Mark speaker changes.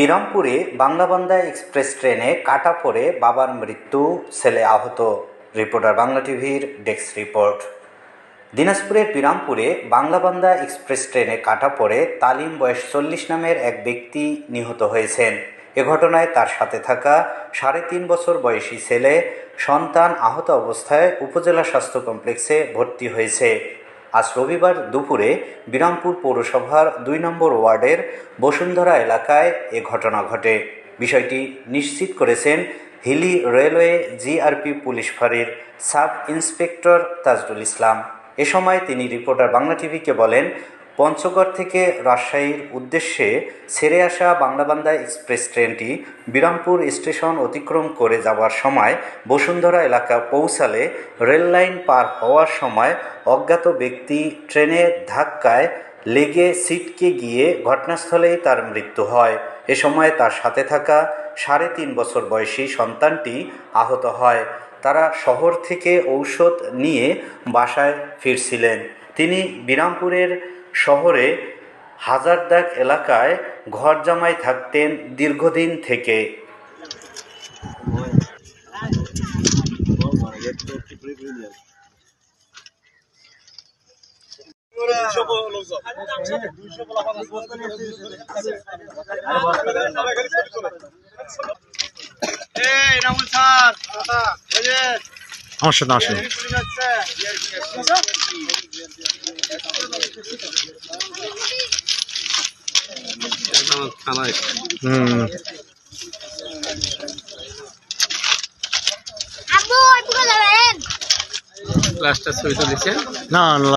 Speaker 1: বিরামপুরে Banglabandha express ট্রেনে কাটা পড়ে বাবার মৃত্যু, ছেলে আহত। রিপোর্টার বাংলা টিভির ডেস্ক রিপোর্ট। দিনাজপুরের বিরামপুরে বাংলাবান্ধা এক্সপ্রেস ট্রেনে কাটা পড়ে তালিম বয়স চল্লিশ নামের এক ব্যক্তি নিহত হয়েছেন। এ ঘটনায় তার সাথে থাকা সাড়ে তিন বছর বয়সী ছেলে সন্তান আহত অবস্থায় উপজেলা স্বাস্থ্য কমপ্লেক্সে ভর্তি হয়েছে। আজ রবিবার দুপুরে বিরামপুর পৌরসভার দুই নম্বর ওয়ার্ডের বসুন্ধরা এলাকায় এ ঘটনা ঘটে। বিষয়টি নিশ্চিত করেছেন হিলি রেলওয়ে জিআরপি পুলিশ ফাঁড়ির সাব ইন্সপেক্টর তাজরুল ইসলাম। এ সময় তিনি রিপোর্টার বাংলা টিভিকে বলেন পঞ্চগড় থেকে রাজশাহীর উদ্দেশ্যে ছেড়ে আসা বাংলাবান্ধা এক্সপ্রেস ট্রেনটি বিরামপুর স্টেশন অতিক্রম করে যাওয়ার সময় বসুন্ধরা এলাকা পৌঁছালে রেললাইন পার হওয়ার সময় অজ্ঞাত ব্যক্তি ট্রেনের ধাক্কায় লেগে সিটকে গিয়ে ঘটনাস্থলেই তার মৃত্যু হয়। এ সময় তার সাথে থাকা সাড়ে তিন বছর বয়সী সন্তানটি আহত হয়। তারা শহর থেকে ঔষধ নিয়ে বাসায় ফিরছিলেন। তিনি বিরামপুরের শহরে হাজারদাগ এলাকায় ঘর জামাই থাকতেন দীর্ঘদিন থেকে।
Speaker 2: এই রামুল স্যার।
Speaker 3: আমার সাথে আসেন। হুম।
Speaker 4: লাস্টটা ছবি তো যাবেন
Speaker 3: না।